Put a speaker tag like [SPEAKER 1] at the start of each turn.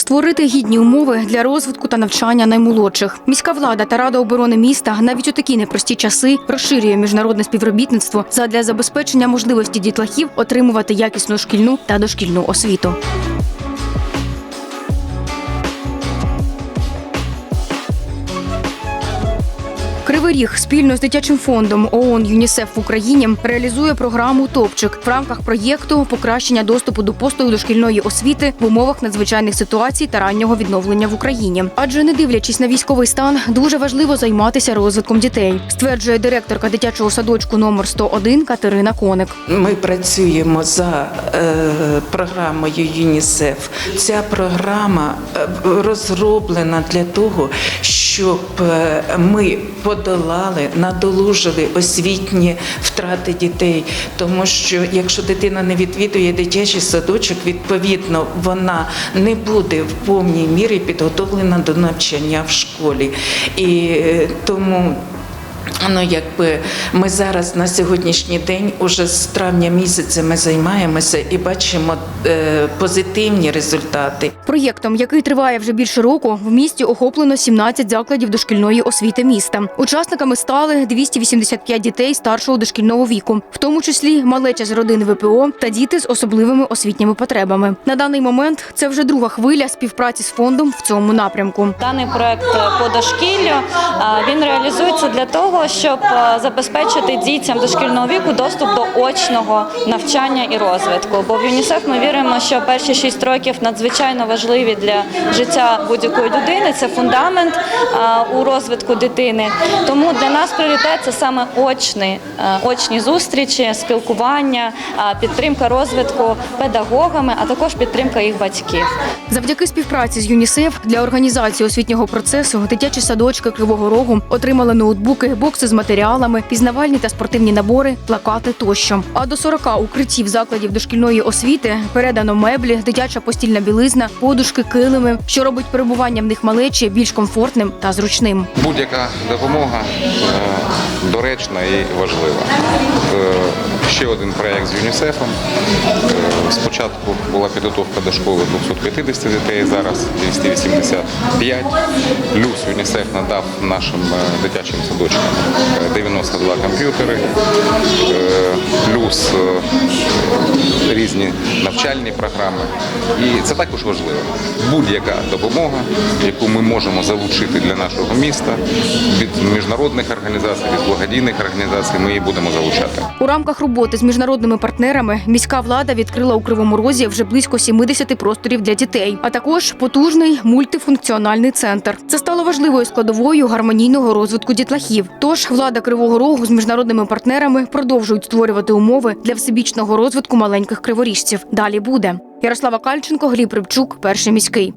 [SPEAKER 1] Створити гідні умови для розвитку та навчання наймолодших. Міська влада та рада оборони міста навіть у такі непрості часи розширює міжнародне співробітництво задля забезпечення можливості дітлахів отримувати якісну шкільну та дошкільну освіту. Кривий Ріг спільно з дитячим фондом ООН ЮНІСЕФ в Україні реалізує програму Топчик в рамках проєкту покращення доступу до послуг дошкільної освіти в умовах надзвичайних ситуацій та раннього відновлення в Україні. Адже не дивлячись на військовий стан, дуже важливо займатися розвитком дітей, стверджує директорка дитячого садочку номер 101 Катерина Коник.
[SPEAKER 2] Ми працюємо за е, програмою ЮНІСЕФ. Ця програма е, розроблена для того, щоб е, ми подолали, надолужили освітні втрати дітей. Тому що якщо дитина не відвідує дитячий садочок, відповідно вона не буде в повній мірі підготовлена до навчання в школі. І е, тому Ну, якби ми зараз на сьогоднішній день, уже з травня місяця, ми займаємося і бачимо е, позитивні результати.
[SPEAKER 1] Проєктом, який триває вже більше року, в місті охоплено 17 закладів дошкільної освіти міста. Учасниками стали 285 дітей старшого дошкільного віку, в тому числі малеча з родин ВПО та діти з особливими освітніми потребами. На даний момент це вже друга хвиля співпраці з фондом в цьому напрямку.
[SPEAKER 3] Даний проект по дошкіллю він реалізується для того, щоб забезпечити дітям дошкільного віку доступ до очного навчання і розвитку. Бо в ЮНІСЕФ ми віримо, що перші шість років надзвичайно важливі для життя будь-якої людини. Це фундамент у розвитку дитини. Тому для нас пріоритет це саме очні, очні зустрічі, спілкування, підтримка розвитку педагогами, а також підтримка їх батьків.
[SPEAKER 1] Завдяки співпраці з ЮНІСЕФ для організації освітнього процесу дитячі садочки Кривого Рогу отримали ноутбуки, бокси з матеріалами, пізнавальні та спортивні набори, плакати тощо. А до 40 укриттів закладів дошкільної освіти передано меблі, дитяча постільна білизна, подушки, килими, що робить перебування в них малечі більш комфортним та зручним.
[SPEAKER 4] Будь-яка допомога е, доречна і важлива. Е, Ще один проєкт з ЮНІСЕФом. Е, Спочатку була підготовка до школи 250 дітей, зараз 285. Плюс ЮНІСЕФ надав нашим дитячим садочкам 92 комп'ютери, е, плюс е, різні навчальні програми. І це також важливо. Будь-яка допомога, яку ми можемо залучити для нашого міста від міжнародних організацій, від благодійних організацій, ми її будемо залучати.
[SPEAKER 1] У рамках роботи з міжнародними партнерами міська влада відкрила у Кривому Розі вже близько 70 просторів для дітей, а також потужний мультифункціональний центр. Це стало важливою складовою гармонійного розвитку дітлахів. Тож влада Кривого Рогу з міжнародними партнерами продовжують створювати умови для всебічного розвитку маленьких криворіжців. Далі буде Ярослава Кальченко, Гліб Рибчук, перший міський.